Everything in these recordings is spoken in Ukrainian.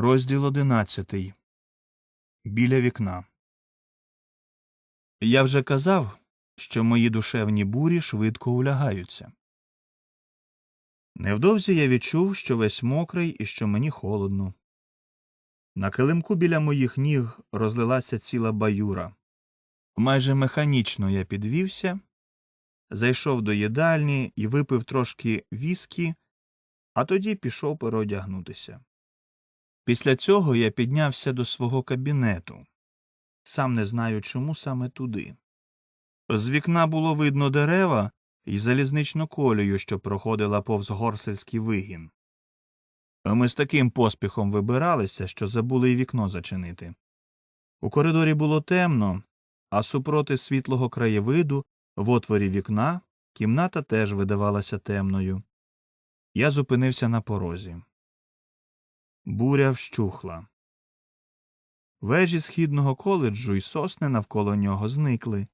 Розділ одинадцятий. Біля вікна. Я вже казав, що мої душевні бурі швидко улягаються. Невдовзі я відчув, що весь мокрий і що мені холодно. На килимку біля моїх ніг розлилася ціла баюра. Майже механічно я підвівся, зайшов до їдальні і випив трошки віскі, а тоді пішов переодягнутися. Після цього я піднявся до свого кабінету. Сам не знаю, чому саме туди. З вікна було видно дерева і залізничну колію, що проходила повз горсельський вигін. Ми з таким поспіхом вибиралися, що забули й вікно зачинити. У коридорі було темно, а супроти світлого краєвиду, в отворі вікна, кімната теж видавалася темною. Я зупинився на порозі. Буря вщухла. Вежі східного коледжу і сосни навколо нього зникли,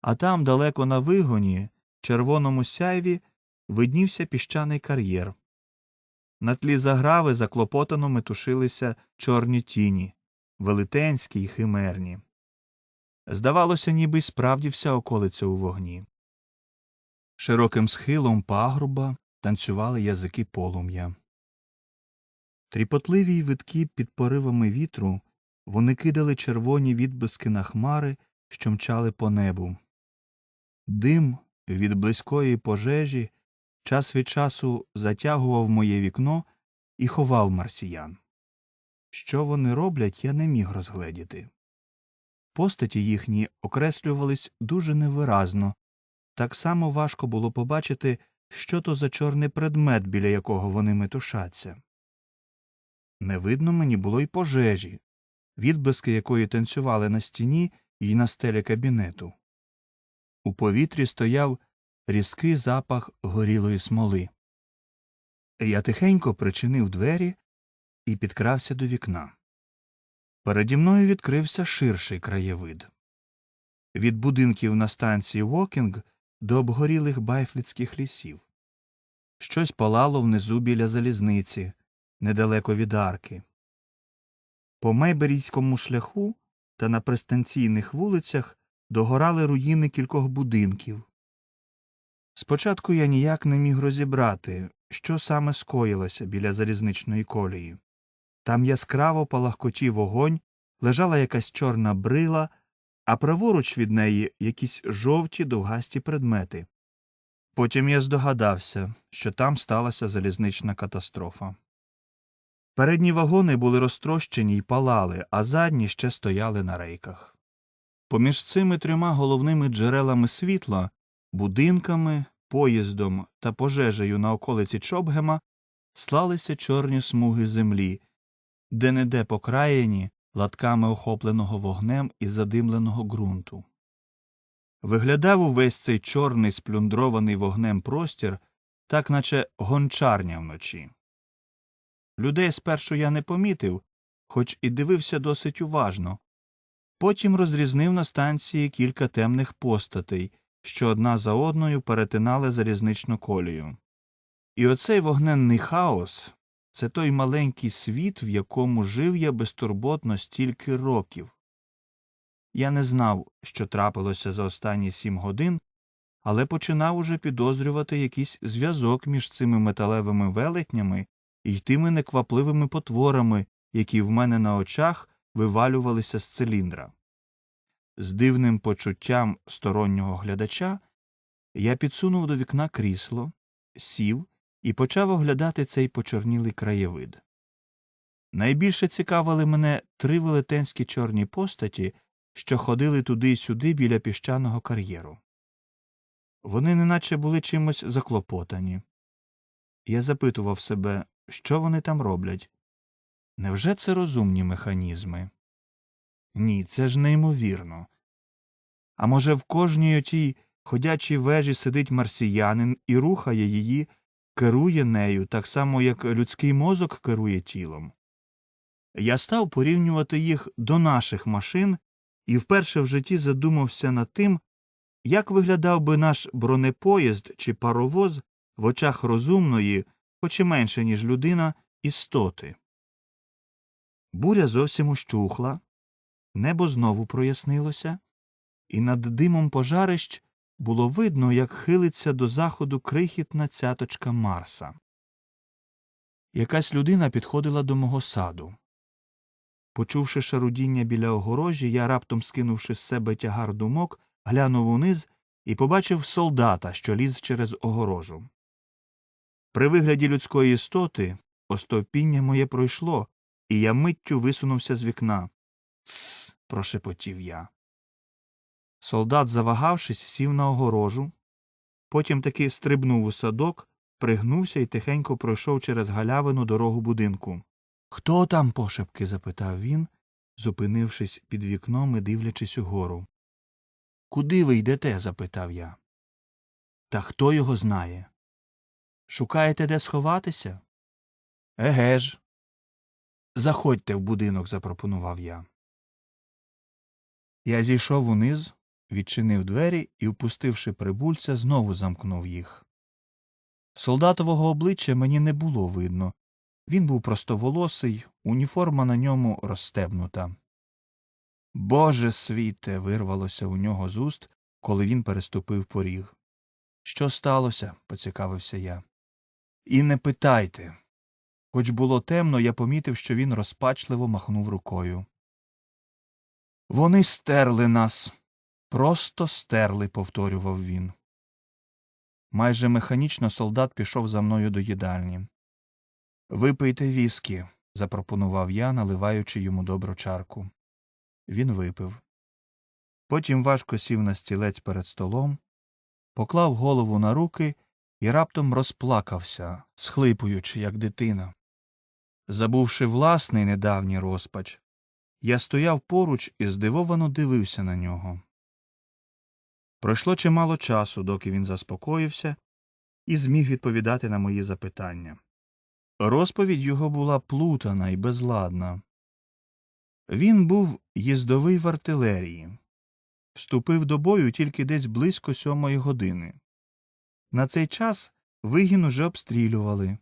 а там, далеко на вигоні, в червоному сяйві, виднівся піщаний кар'єр. На тлі заграви заклопотано метушилися чорні тіні, велетенські й химерні. Здавалося, ніби й справді вся околиця у вогні. Широким схилом пагруба танцювали язики полум'я. Тріпотливі й видкі під поривами вітру вони кидали червоні відблиски на хмари, що мчали по небу. Дим від близької пожежі час від часу затягував моє вікно і ховав марсіян. Що вони роблять, я не міг розгледіти. Постаті їхні окреслювались дуже невиразно, так само важко було побачити, що то за чорний предмет, біля якого вони метушаться. Не видно мені було й пожежі, відблиски якої танцювали на стіні і на стелі кабінету. У повітрі стояв різкий запах горілої смоли. Я тихенько причинив двері і підкрався до вікна. Переді мною відкрився ширший краєвид. Від будинків на станції Вокінг до обгорілих байфлітських лісів. Щось палало внизу біля залізниці, недалеко від арки. По Мейберійському шляху та на пристанційних вулицях догорали руїни кількох будинків. Спочатку я ніяк не міг розібрати, що саме скоїлося біля залізничної колії. Там яскраво палахкотів вогонь, лежала якась чорна брила, а праворуч від неї якісь жовті довгасті предмети. Потім я здогадався, що там сталася залізнична катастрофа. Передні вагони були розтрощені й палали, а задні ще стояли на рейках. Поміж цими трьома головними джерелами світла, будинками, поїздом та пожежею на околиці Чобгема слалися чорні смуги землі, де неде покраєні латками охопленого вогнем і задимленого ґрунту. Виглядав увесь цей чорний сплюндрований вогнем простір, так наче гончарня вночі. Людей спершу я не помітив, хоч і дивився досить уважно. Потім розрізнив на станції кілька темних постатей, що одна за одною перетинали залізничну колію. І оцей вогненний хаос це той маленький світ, в якому жив я безтурботно стільки років. Я не знав, що трапилося за останні сім годин, але починав уже підозрювати якийсь зв'язок між цими металевими велетнями і тими неквапливими потворами, які в мене на очах вивалювалися з циліндра. З дивним почуттям стороннього глядача я підсунув до вікна крісло, сів і почав оглядати цей почорнілий краєвид. Найбільше цікавили мене три велетенські чорні постаті, що ходили туди й сюди біля піщаного кар'єру. Вони неначе були чимось заклопотані. Я запитував себе, що вони там роблять. Невже це розумні механізми? Ні, це ж неймовірно. А може, в кожній отій ходячій вежі сидить марсіянин і рухає її, керує нею, так само, як людський мозок керує тілом. Я став порівнювати їх до наших машин і вперше в житті задумався над тим, як виглядав би наш бронепоїзд чи паровоз в очах розумної, хоч і менше, ніж людина, істоти. Буря зовсім ущухла, небо знову прояснилося, і над димом пожарищ було видно, як хилиться до заходу крихітна цяточка Марса. Якась людина підходила до мого саду. Почувши шарудіння біля огорожі, я, раптом скинувши з себе тягар думок, глянув униз і побачив солдата, що ліз через огорожу. При вигляді людської істоти остовпіння моє пройшло, і я миттю висунувся з вікна. Тсс. прошепотів я. Солдат, завагавшись, сів на огорожу, потім таки стрибнув у садок, пригнувся і тихенько пройшов через галявину дорогу будинку. Хто там? пошепки запитав він, зупинившись під вікном і дивлячись угору. Куди ви йдете? запитав я. Та хто його знає? Шукаєте, де сховатися? Еге ж. Заходьте в будинок, запропонував я. Я зійшов униз, відчинив двері і, впустивши прибульця, знову замкнув їх. Солдатового обличчя мені не було видно. Він був простоволосий, уніформа на ньому розстебнута. Боже світе. вирвалося у нього з уст, коли він переступив поріг. Що сталося? поцікавився я. І не питайте. Хоч було темно, я помітив, що він розпачливо махнув рукою. Вони стерли нас. Просто стерли, повторював він. Майже механічно солдат пішов за мною до їдальні. Випийте віскі, запропонував я, наливаючи йому добру чарку. Він випив. Потім важко сів на стілець перед столом, поклав голову на руки і раптом розплакався, схлипуючи, як дитина. Забувши власний недавній розпач, я стояв поруч і здивовано дивився на нього. Пройшло чимало часу, доки він заспокоївся і зміг відповідати на мої запитання. Розповідь його була плутана і безладна. Він був їздовий в артилерії, вступив до бою тільки десь близько сьомої години. На цей час вигін уже обстрілювали.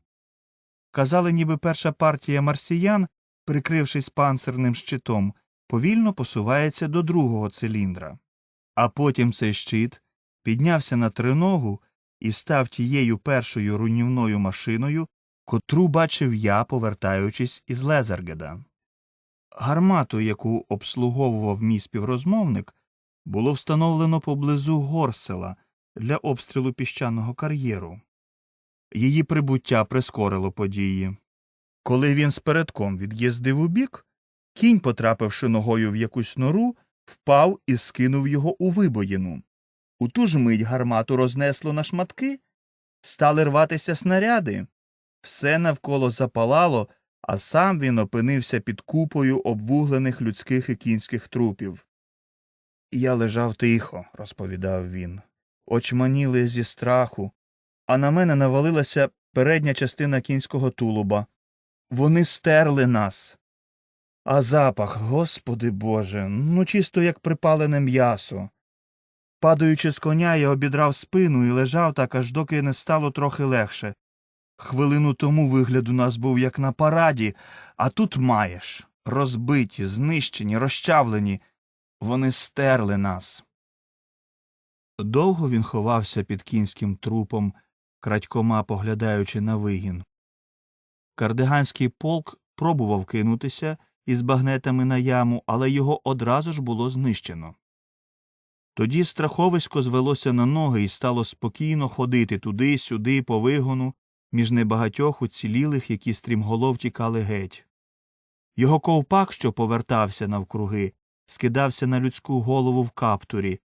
Казали, ніби перша партія марсіян, прикрившись панцирним щитом, повільно посувається до другого циліндра. А потім цей щит піднявся на триногу і став тією першою руйнівною машиною, котру бачив я, повертаючись із Лезергеда. Гармату, яку обслуговував мій співрозмовник, було встановлено поблизу Горсела для обстрілу піщаного кар'єру. Її прибуття прискорило події. Коли він спередком від'їздив убік, кінь, потрапивши ногою в якусь нору, впав і скинув його у вибоїну. У ту ж мить гармату рознесло на шматки, стали рватися снаряди. Все навколо запалало, а сам він опинився під купою обвуглених людських і кінських трупів. Я лежав тихо, розповідав він, очманіли зі страху, а на мене навалилася передня частина кінського тулуба. Вони стерли нас. А запах, господи Боже, ну чисто як припалене м'ясо. Падаючи з коня, я обідрав спину і лежав так, аж доки не стало трохи легше. Хвилину тому вигляд у нас був як на параді, а тут маєш розбиті, знищені, розчавлені. Вони стерли нас. Довго він ховався під кінським трупом, крадькома поглядаючи на вигін. Кардиганський полк пробував кинутися із багнетами на яму, але його одразу ж було знищено. Тоді страховисько звелося на ноги і стало спокійно ходити туди-сюди, по вигону, між небагатьох уцілілих, які стрімголов тікали геть. Його ковпак, що повертався навкруги, скидався на людську голову в каптурі.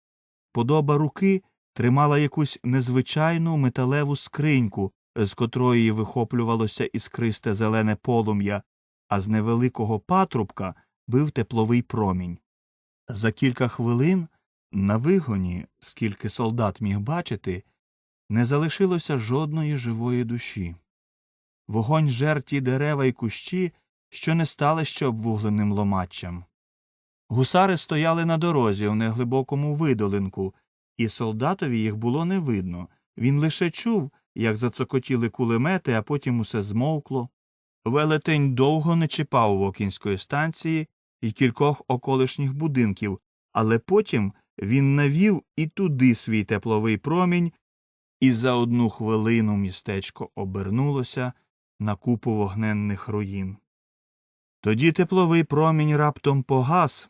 Подоба руки тримала якусь незвичайну металеву скриньку, з котрої вихоплювалося іскристе зелене полум'я, а з невеликого патрубка бив тепловий промінь. За кілька хвилин на вигоні, скільки солдат міг бачити, не залишилося жодної живої душі. Вогонь жер ті дерева й кущі, що не стали ще обвугленим ломаччям. Гусари стояли на дорозі у неглибокому видолинку, і солдатові їх було не видно. Він лише чув, як зацокотіли кулемети, а потім усе змовкло. Велетень довго не чіпав Вокінської станції і кількох околишніх будинків, але потім він навів і туди свій тепловий промінь, і за одну хвилину містечко обернулося на купу вогненних руїн. Тоді тепловий промінь раптом погас,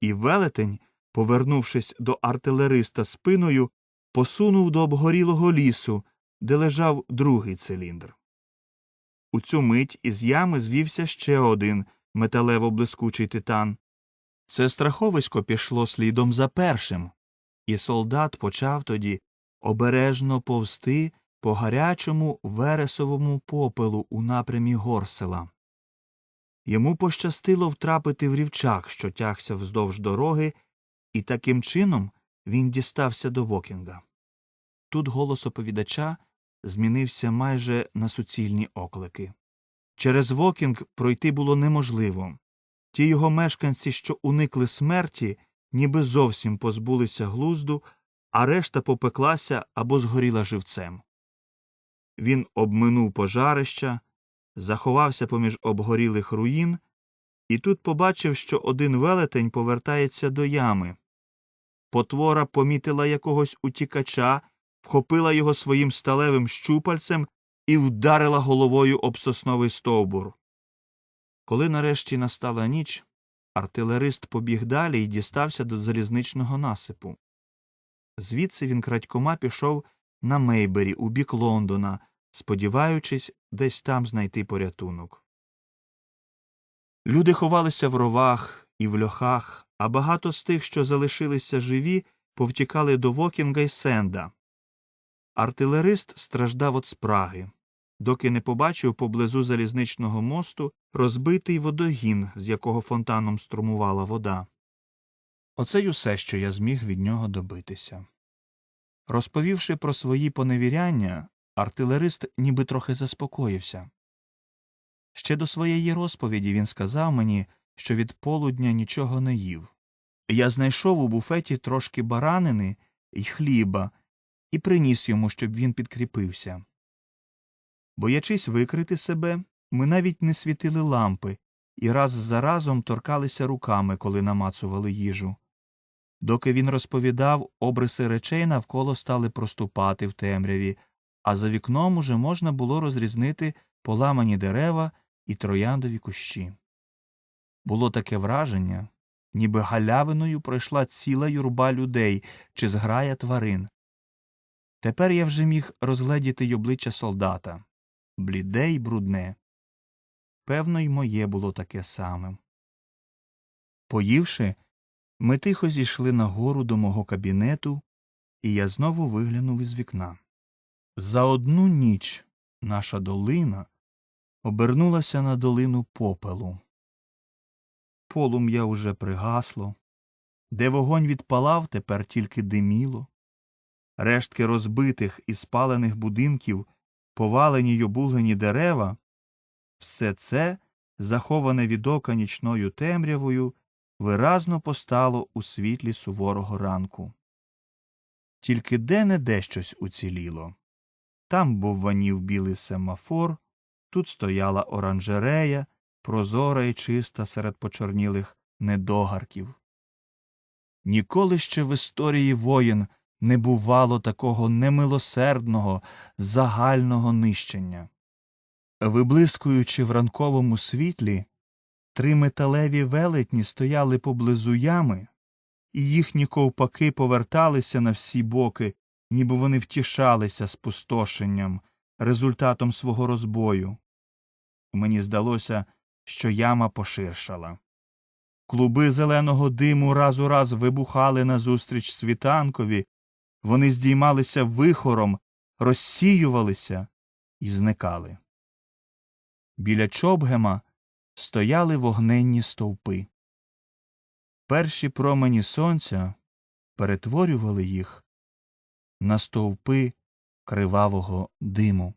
і велетень, повернувшись до артилериста спиною, посунув до обгорілого лісу, де лежав другий циліндр. У цю мить із ями звівся ще один металево блискучий титан. Це страховисько пішло слідом за першим, і солдат почав тоді обережно повсти по гарячому вересовому попелу у напрямі горсела. Йому пощастило втрапити в рівчак, що тягся вздовж дороги, і таким чином він дістався до Вокінга. Тут голос оповідача змінився майже на суцільні оклики. Через Вокінг пройти було неможливо. Ті його мешканці, що уникли смерті, ніби зовсім позбулися глузду, а решта попеклася або згоріла живцем. Він обминув пожарища, заховався поміж обгорілих руїн, і тут побачив, що один велетень повертається до ями. Потвора помітила якогось утікача, вхопила його своїм сталевим щупальцем і вдарила головою об сосновий стовбур. Коли нарешті настала ніч, артилерист побіг далі і дістався до залізничного насипу. Звідси він крадькома пішов на Мейбері у бік Лондона, сподіваючись десь там знайти порятунок. Люди ховалися в ровах і в льохах, а багато з тих, що залишилися живі, повтікали до Вокінга й Сенда. Артилерист страждав від спраги, доки не побачив поблизу залізничного мосту розбитий водогін, з якого фонтаном струмувала вода. Оце й усе, що я зміг від нього добитися. Розповівши про свої поневіряння, артилерист ніби трохи заспокоївся. Ще до своєї розповіді він сказав мені, що від полудня нічого не їв. Я знайшов у буфеті трошки баранини й хліба і приніс йому, щоб він підкріпився. Боячись викрити себе, ми навіть не світили лампи і раз за разом торкалися руками, коли намацували їжу. Доки він розповідав, обриси речей навколо стали проступати в темряві, а за вікном уже можна було розрізнити поламані дерева і трояндові кущі. Було таке враження, ніби галявиною пройшла ціла юрба людей чи зграя тварин. Тепер я вже міг розгледіти й обличчя солдата бліде й брудне. Певно, й моє було таке саме. Поївши, ми тихо зійшли нагору до мого кабінету, і я знову виглянув із вікна. За одну ніч наша долина обернулася на долину попелу. Полум'я уже пригасло, де вогонь відпалав, тепер тільки диміло. Рештки розбитих і спалених будинків, повалені й обуглені дерева, все це, заховане від ока нічною темрявою, виразно постало у світлі суворого ранку. Тільки де не де щось уціліло. Там бовванів білий семафор, тут стояла оранжерея, прозора і чиста серед почорнілих недогарків. Ніколи ще в історії воєн не бувало такого немилосердного, загального нищення. Виблискуючи в ранковому світлі, три металеві велетні стояли поблизу ями, і їхні ковпаки поверталися на всі боки, ніби вони втішалися спустошенням, результатом свого розбою. Мені здалося, що яма поширшала. Клуби зеленого диму раз у раз вибухали назустріч світанкові, вони здіймалися вихором, розсіювалися і зникали. Біля Чобгема стояли вогненні стовпи. Перші промені сонця перетворювали їх на стовпи кривавого диму.